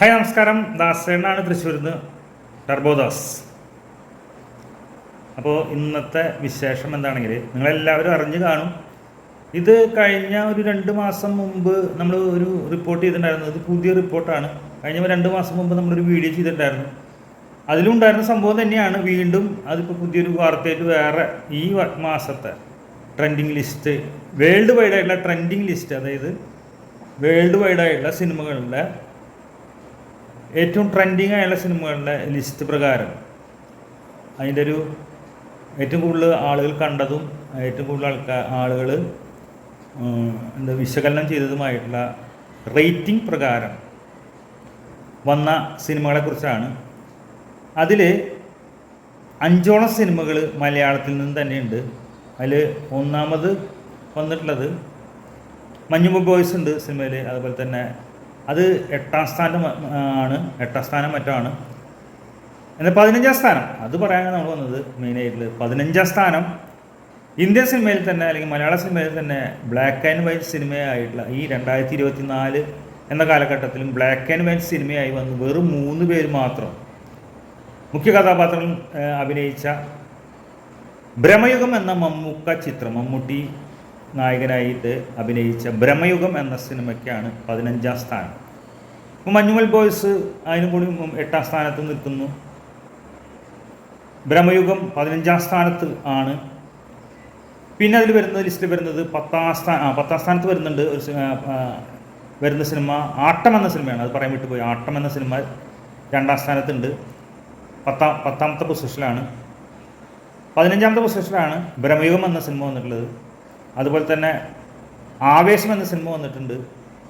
Hi നമസ്കാരം. ദാസേണ്ണാണ് തൃശ്ശൂരിൽ നിന്ന് ടർബോദാസ് അപ്പോൾ ഇന്നത്തെ വിശേഷം എന്താണെങ്കിൽ നിങ്ങളെല്ലാവരും അറിഞ്ഞു കാണും. ഇത് കഴിഞ്ഞ ഒരു രണ്ട് മാസം മുമ്പ് നമ്മൾ ഒരു റിപ്പോർട്ട് ചെയ്തിട്ടുണ്ടായിരുന്നു. ഇത് പുതിയ റിപ്പോർട്ടാണ് കഴിഞ്ഞ രണ്ട് മാസം മുമ്പ് നമ്മളൊരു വീഡിയോ ചെയ്തിട്ടുണ്ടായിരുന്നു. അതിലുണ്ടായിരുന്ന സംഭവം തന്നെയാണ്. വീണ്ടും അതിപ്പോൾ പുതിയൊരു വാർത്തയായിട്ട് വേറെ ഈ മാസത്തെ ട്രെൻഡിങ് ലിസ്റ്റ് വേൾഡ് വൈഡായിട്ടുള്ള ട്രെൻഡിങ് ലിസ്റ്റ് അതായത് വേൾഡ് വൈഡായിട്ടുള്ള സിനിമകളുടെ ഏറ്റവും ട്രെൻഡിങ് ആയുള്ള സിനിമകളുടെ ലിസ്റ്റ് പ്രകാരം അതിന്റെ ഒരു ഏറ്റവും കൂടുതൽ ആളുകൾ കണ്ടതും ഏറ്റവും കൂടുതൽ ആൾക്കാർ ആളുകൾ എന്താ വിശകലനം ചെയ്തതുമായിട്ടുള്ള റേറ്റിംഗ് പ്രകാരം വന്ന സിനിമകളെക്കുറിച്ചാണ്. അതിൽ അഞ്ചോളം സിനിമകൾ മലയാളത്തിൽ നിന്ന് തന്നെയുണ്ട്. അതിൽ ഒന്നാമത് വന്നിട്ടുള്ളത് മഞ്ഞുമ്പ് ബോയ്സ് ഉണ്ട് സിനിമയിൽ അതുപോലെ തന്നെ അത് എട്ടാം സ്ഥാനം ആണ്. എട്ടാം സ്ഥാനം മറ്റാണ്. എന്നാൽ പതിനഞ്ചാം സ്ഥാനം. അത് പറയാനാണ് നമ്മൾ വന്നത് മെയിനായിട്ടുള്ളത് പതിനഞ്ചാം സ്ഥാനം ഇന്ത്യൻ സിനിമയിൽ തന്നെ അല്ലെങ്കിൽ മലയാള സിനിമയിൽ തന്നെ ബ്ലാക്ക് ആൻഡ് വൈറ്റ് സിനിമയായിട്ടുള്ള ഈ രണ്ടായിരത്തി ഇരുപത്തി നാല് എന്ന കാലഘട്ടത്തിലും ബ്ലാക്ക് ആൻഡ് വൈറ്റ് സിനിമയായി വന്ന് വെറും മൂന്ന് പേര് മാത്രം മുഖ്യ കഥാപാത്രം അഭിനയിച്ച ഭ്രമയുഗം എന്ന മമ്മൂക്ക ചിത്രം മമ്മൂട്ടി നായകനായിട്ട് അഭിനയിച്ച ബ്രഹ്മയുഗം എന്ന സിനിമയ്ക്കാണ് പതിനഞ്ചാം സ്ഥാനം. ഇപ്പം മഞ്ഞുമൽ ബോയ്സ് അതിനു കൂടി എട്ടാം സ്ഥാനത്ത് നിൽക്കുന്നു. ബ്രഹ്മയുഗം പതിനഞ്ചാം സ്ഥാനത്ത് ആണ്. പിന്നെ അതിൽ വരുന്ന ലിസ്റ്റിൽ വരുന്നത് പത്താം സ്ഥാനം പത്താം സ്ഥാനത്ത് വരുന്നുണ്ട് ഒരു വരുന്ന സിനിമ ആട്ടം എന്ന സിനിമയാണ്. അത് പറയാൻ വിട്ടുപോയി. ആട്ടം എന്ന സിനിമ രണ്ടാം സ്ഥാനത്തുണ്ട്. പത്താം പത്താമത്തെ പൊസിഷനിലാണ്. പതിനഞ്ചാമത്തെ പൊസിഷനിലാണ് ബ്രഹ്മയുഗം എന്ന സിനിമ വന്നിട്ടുള്ളത്. അതുപോലെ തന്നെ ആവേശം എന്ന സിനിമ വന്നിട്ടുണ്ട്.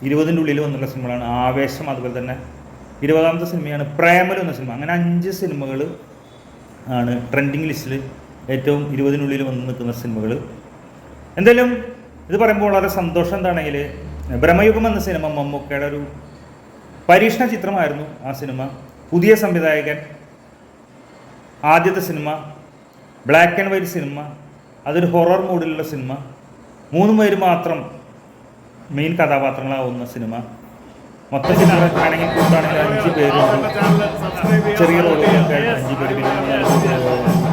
ഇരുപതിന്റെ ഉള്ളിൽ വന്നിട്ടുള്ള സിനിമകളാണ്. ആവേശം അതുപോലെ തന്നെ ഇരുപതാമത്തെ സിനിമയാണ് പ്രേമലു എന്ന സിനിമ. അങ്ങനെ അഞ്ച് സിനിമകൾ ആണ് ട്രെൻഡിങ് ലിസ്റ്റിൽ ഏറ്റവും ഇരുപതിനുള്ളിൽ വന്ന് നിൽക്കുന്ന സിനിമകൾ എന്തായാലും ഇത് പറയുമ്പോൾ വളരെ സന്തോഷം എന്താണെങ്കിൽ ബ്രഹ്മയുഗം എന്ന സിനിമ മമ്മൂക്കയുടെ ഒരു പരീക്ഷണ ചിത്രമായിരുന്നു ആ സിനിമ. പുതിയ സംവിധായകൻ ആദ്യത്തെ സിനിമ ബ്ലാക്ക് ആൻഡ് വൈറ്റ് സിനിമ അതൊരു ഹൊറർ മൂഡിലുള്ള സിനിമ. മൂന്ന് പേര് മാത്രം മെയിൻ കഥാപാത്രങ്ങളാവുന്ന സിനിമ മൊത്തത്തിൽ ആണെങ്കിൽ കൂട്ടാണെങ്കിൽ അഞ്ച് പേരുണ്ട് ചെറിയ അഞ്ച് പേര്.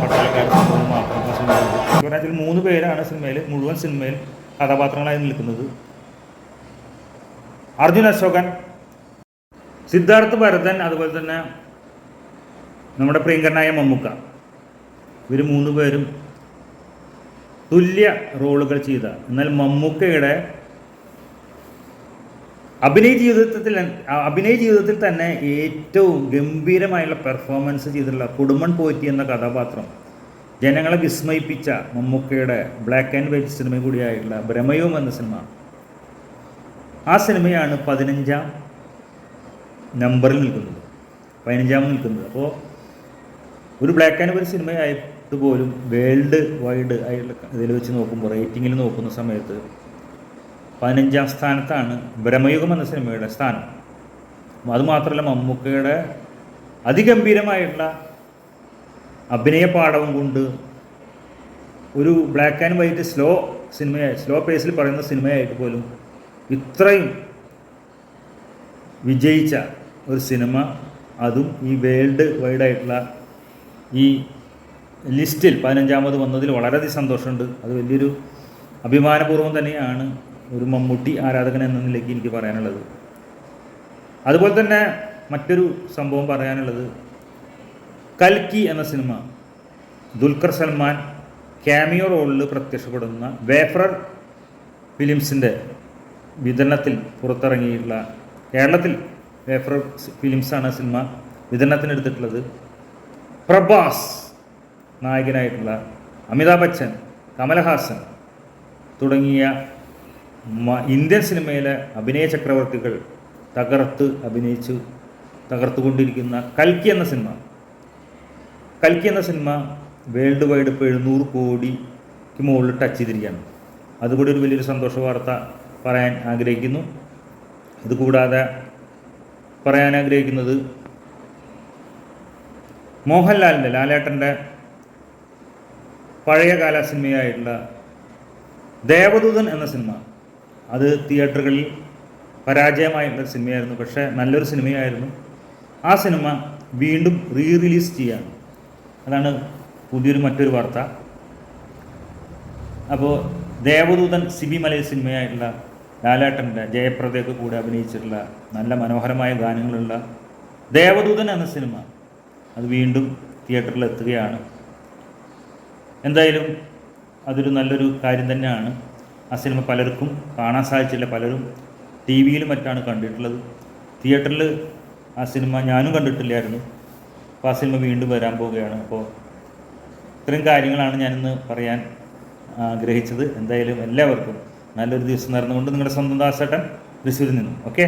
പട്ടാളക്കാരും മാത്രം മൂന്ന് പേരാണ് സിനിമയിൽ മുഴുവൻ സിനിമയിൽ കഥാപാത്രങ്ങളായി നിൽക്കുന്നത്. അർജുൻ അശോകൻ സിദ്ധാർത്ഥ് ഭരതൻ അതുപോലെ തന്നെ നമ്മുടെ പ്രിയങ്കരനായ മമ്മൂക്ക. ഇവർ മൂന്ന് പേരും തുല്യ റോളുകൾ ചെയ്ത. എന്നാൽ മമ്മൂക്കയുടെ അഭിനയ ജീവിതത്തിൽ അഭിനയ ജീവിതത്തിൽ തന്നെ ഏറ്റവും ഗംഭീരമായുള്ള പെർഫോമൻസ് ചെയ്തിട്ടുള്ള കുടുംബൻ പോറ്റി എന്ന കഥാപാത്രം ജനങ്ങളെ വിസ്മയിപ്പിച്ച മമ്മൂക്കയുടെ ബ്ലാക്ക് ആൻഡ് വൈറ്റ് സിനിമ കൂടിയായിട്ടുള്ള ഭ്രമയവും എന്ന സിനിമ ആ സിനിമയാണ് പതിനഞ്ചാം നമ്പറിൽ നിൽക്കുന്നത്. പതിനഞ്ചാമത് നിൽക്കുന്നത്. അപ്പോൾ ഒരു ബ്ലാക്ക് ആൻഡ് വൈറ്റ് സിനിമയായിട്ട് പോലും വേൾഡ് വൈഡ് ആയിട്ടുള്ള ഇതിൽ വെച്ച് നോക്കുമ്പോൾ റേറ്റിങ്ങിൽ നോക്കുന്ന സമയത്ത് പതിനഞ്ചാം സ്ഥാനത്താണ് ബ്രഹ്മയുഗം എന്ന സിനിമയുടെ സ്ഥാനം. അതുമാത്രമല്ല മമ്മൂക്കയുടെ അതിഗംഭീരമായിട്ടുള്ള അഭിനയ പാഠവും കൊണ്ട് ഒരു ബ്ലാക്ക് ആൻഡ് വൈറ്റ് സ്ലോ സിനിമയായി സ്ലോ പേസിൽ പറയുന്ന സിനിമയായിട്ട് പോലും ഇത്രയും വിജയിച്ച ഒരു സിനിമ അതും ഈ വേൾഡ് വൈഡായിട്ടുള്ള ഈ ലിസ്റ്റിൽ പതിനഞ്ചാമത് വന്നതിൽ വളരെയധികം സന്തോഷമുണ്ട്. അത് വലിയൊരു അഭിമാനപൂർവം തന്നെയാണ് ഒരു മമ്മൂട്ടി ആരാധകൻ എന്ന നിലയ്ക്ക് എനിക്ക് പറയാനുള്ളത്. അതുപോലെ തന്നെ മറ്റൊരു സംഭവം പറയാനുള്ളത് കൽക്കി എന്ന സിനിമ ദുൽഖർ സൽമാൻ ക്യാമിയോ റോളിൽ പ്രത്യക്ഷപ്പെടുന്ന വേഫറർ ഫിലിംസിന്റെ വിതരണത്തിൽ പുറത്തിറങ്ങിയിട്ടുള്ള കേരളത്തിൽ വേഫറർ ഫിലിംസാണ് സിനിമ വിതരണത്തിനെടുത്തിട്ടുള്ളത്. പ്രഭാസ് നായകനായിട്ടുള്ള അമിതാഭ് ബച്ചൻ കമലഹാസൻ തുടങ്ങിയ ഇന്ത്യൻ സിനിമയിലെ അഭിനയ ചക്രവർത്തികൾ തകർത്ത് അഭിനയിച്ചു തകർത്തുകൊണ്ടിരിക്കുന്ന കൽക്കി എന്ന സിനിമ. കൽക്കി എന്ന സിനിമ വേൾഡ് വൈഡ് ഇപ്പോൾ എഴുന്നൂറ് കോടിക്ക് മുകളിൽ ടച്ച് ചെയ്തിരിക്കുകയാണ്. അതുകൂടി ഒരു വലിയൊരു സന്തോഷ വാർത്ത പറയാൻ ആഗ്രഹിക്കുന്നു. ഇതുകൂടാതെ പറയാൻ ആഗ്രഹിക്കുന്നത് മോഹൻലാലിന്റെ ലാലേട്ടന്റെ പഴയകാല സിനിമയായിട്ടുള്ള ദേവദൂതൻ എന്ന സിനിമ. അത് തിയേറ്ററുകളിൽ പരാജയമായിട്ടുള്ള സിനിമയായിരുന്നു. പക്ഷേ നല്ലൊരു സിനിമയായിരുന്നു. ആ സിനിമ വീണ്ടും റീ റിലീസ് ചെയ്യാണ് അതാണ് പുതിയൊരു മറ്റൊരു വാർത്ത. അപ്പോൾ ദേവദൂതൻ സിബി മലയ സിനിമയായിട്ടുള്ള ലാലേട്ടന്റെ ജയപ്രദയൊക്കെ കൂടെ അഭിനയിച്ചിട്ടുള്ള നല്ല മനോഹരമായ ഗാനങ്ങളുള്ള ദേവദൂതൻ എന്ന സിനിമ അത് വീണ്ടും തിയേറ്ററിൽ എത്തുകയാണ് എന്തായാലും അതൊരു നല്ലൊരു കാര്യം തന്നെയാണ്. ആ സിനിമ പലർക്കും കാണാൻ സാധിച്ചില്ല പലരും ടി വിയിലും മറ്റാണ് കണ്ടിട്ടുള്ളത്. തിയേറ്ററിൽ ആ സിനിമ ഞാനും കണ്ടിട്ടില്ലായിരുന്നു. അപ്പോൾ ആ സിനിമ വീണ്ടും വരാൻ പോവുകയാണ്. അപ്പോൾ ഇത്രയും കാര്യങ്ങളാണ് ഞാനിന്ന് പറയാൻ ആഗ്രഹിച്ചത്. എന്തായാലും എല്ലാവർക്കും നല്ലൊരു ദിവസം നടന്നുകൊണ്ട് നിങ്ങളുടെ സ്വന്തം ദാസേട്ടൻ തൃശ്ശൂരിൽ നിന്നും. ഓക്കെ?